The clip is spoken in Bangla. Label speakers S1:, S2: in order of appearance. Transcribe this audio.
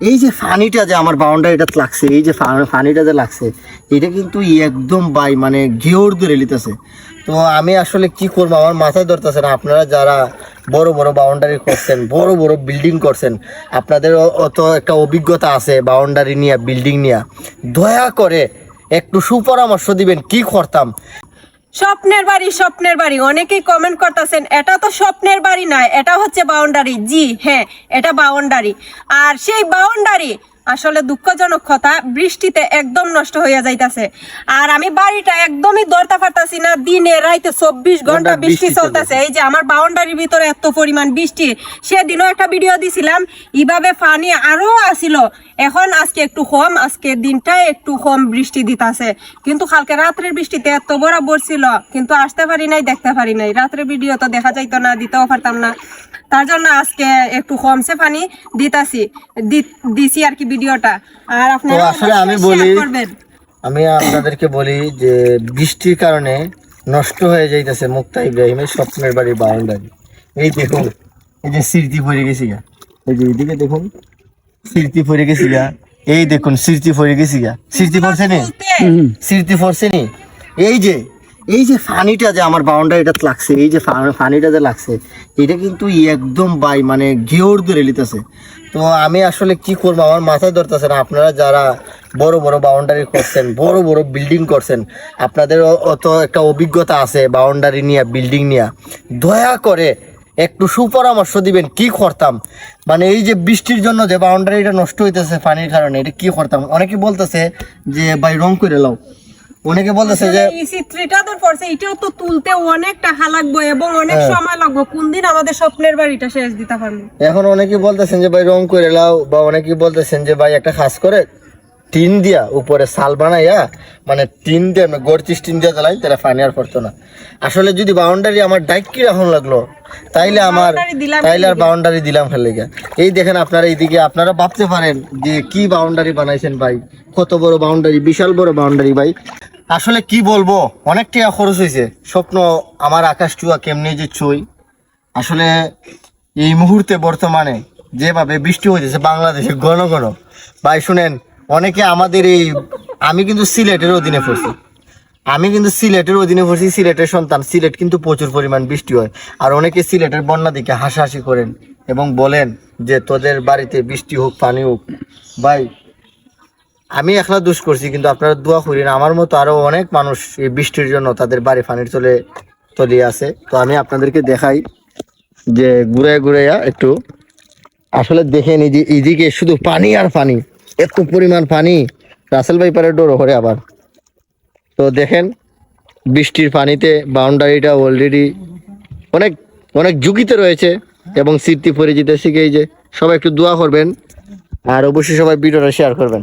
S1: এই যে ফানিটা যে আমার বাউন্ডারিটা লাগছে, এই যে ফানিটা যে লাগছে, এটা কিন্তু একদম বাই মানে ঘেউর ধরে লিতেছে তো আমি আসলে কি করব, আমার মাথায় ধরতেছে না। আপনারা যারা বড় বড় বাউন্ডারি করছেন, বড় বড় বিল্ডিং করছেন, আপনাদের অত একটা অভিজ্ঞতা আছে বাউন্ডারি নিয়ে বিল্ডিং নিয়ে। দয়া করে একটু সুপরামর্শ দিবেন, কি করতাম?
S2: স্বপ্নের বাড়ি স্বপ্নের বাড়ি। অনেকেই কমেন্ট করতেছেন, এটা তো স্বপ্নের বাড়ি নয়, এটা হচ্ছে বাউন্ডারি জি হ্যাঁ এটা বাউন্ডারি আর সেই বাউন্ডারি আসলে দুঃখজনক কথা বৃষ্টিতে একদম নষ্ট হয়ে যাইতাছে। আর আমি বাড়িটা একদমই ধরতে পারতাছি না দিনে রাইতে চব্বিশ
S1: ঘণ্টা
S2: বৃষ্টি চলতেছে। এই যে আমার বাউন্ডারির ভিতরে এত পরিমাণ বৃষ্টি সেদিনও একটা ভিডিও দিছিলাম এইভাবে পানি আরও আসিল এখন আজকে একটু কম আজকে দিনটা একটু কম বৃষ্টি দিতাছে। কিন্তু কালকে রাত্রের বৃষ্টিতে এত বড় ছিল কিন্তু আসতে পারি নাই দেখতে পারি নাই। রাত্রের ভিডিও তো দেখা যাইতো না দিতেও পারতাম না। তার জন্য আজকে একটু কমছে পানি দিতাছি। দিছি আর কি ভিডিওটা। আর আপনারা
S1: আসলে আমি বলি- আমি আপনাদেরকে বলি যে বৃষ্টির কারণে নষ্ট হয়ে যাইতেছে মুক্তা ইব্রাহিমের স্বপ্নের বাড়ি বাউন্ডারি। এই দেখুন এই যে স্মৃতি পড়ে গেছি গা। এই যে এইদিকে দেখুন স্মৃতি পড়ে গেছি গা। এই দেখুন স্মৃতি পড়ে গেছি গা। স্মৃতি পড়ছে নি? স্মৃতি পড়ছে নি? এই যে এই যে ফানিটা যে আমার বাউন্ডারিটা লাগছে, এই যে ফানিটা যে লাগছে, এটা কিন্তু একদম বাই মানে ঘেউর ধরে লিতেছে তো আমি আসলে কি করব? আমার মাথায় ধরতেছে না। আপনারা যারা বড় বড় বাউন্ডারি করছেন, বড় বড় বিল্ডিং করছেন, আপনাদের অত একটা অভিজ্ঞতা আছে বাউন্ডারি নিয়ে বিল্ডিং নিয়ে। দয়া করে একটু সুপরামর্শ দিবেন, কি করতাম? মানে এই যে বৃষ্টির জন্য যে বাউন্ডারিটা নষ্ট হইতেছে পানির কারণে, এটা কি করতাম? অনেকে বলতেছে যে, ভাই রং করে লাও। অনেকে বলতেছে যে
S2: চিত্রটা পড়ছে এটাও তো তুলতে অনেক টাকা লাগবে এবং অনেক
S1: হ্যাঁ।
S2: সময় লাগবে। কোন দিন আমাদের স্বপ্নের বাড়িটা শেষ দিতে পারব?
S1: এখন অনেকে বলতেছেন যে ভাই রং করে লাও। বা অনেকে বলতেছেন যে ভাই একটা খাস করে টিন দিয়া উপরে সাল বানাইয়া মানে টিন দিয়ে আমি গড়চিস টিন দিয়ে জ্বালাই তাহলে ফানি আর পড়তো না। আসলে যদি বাউন্ডারি আমার ডাইক কি রাখুন লাগল তাইলে আমার তাইলে আর বাউন্ডারি দিলাম ফেলে গিয়া। এই দেখেন আপনারা এইদিকে আপনারা ভাবতে পারেন যে কি বাউন্ডারি বানাইছেন ভাই? কত বড় বাউন্ডারি বিশাল বড় বাউন্ডারি ভাই। আসলে কি বলব? অনেক টাকা খরচ হয়েছে স্বপ্ন আমার আকাশ চুয়া কেমনি যে ছুই আসলে এই মুহূর্তে বর্তমানে যেভাবে বৃষ্টি হইতেছে বাংলাদেশে ঘন ঘন। ভাই, শুনেন, অনেকে আমাদের এই আমি কিন্তু সিলেটের অধীনে পড়ছি। আমি কিন্তু সিলেটের অধীনে পড়ছি, সিলেটের সন্তান। সিলেট কিন্তু প্রচুর পরিমাণ বৃষ্টি হয়। আর অনেকে সিলেটের বন্যা দিকে হাসাহাসি করেন এবং বলেন যে, তোদের বাড়িতে বৃষ্টি হোক, পানি হোক। ভাই আমি একলা দুষ করছি, কিন্তু আপনারা দোয়া করেন আমার মতো আরও অনেক মানুষ এই বৃষ্টির জন্য তাদের বাড়ি পানির চলে তলিয়ে আছে। তো আমি আপনাদেরকে দেখাই যে ঘুরে ঘুরে একটু, আসলে দেখেন এই যে এইদিকে শুধু পানি আর পানি এত পরিমাণ পানি রাসেল ভাই পারে ডোর করে আবার। তো দেখেন, বৃষ্টির পানিতে বাউন্ডারিটা অলরেডি অনেক অনেক ঝুঁকিতে রয়েছে এবং স্মৃতি পরিচিত শিখে যে সবাই একটু দোয়া করবেন। আর অবশ্যই সবাই ভিডিওটা শেয়ার করবেন।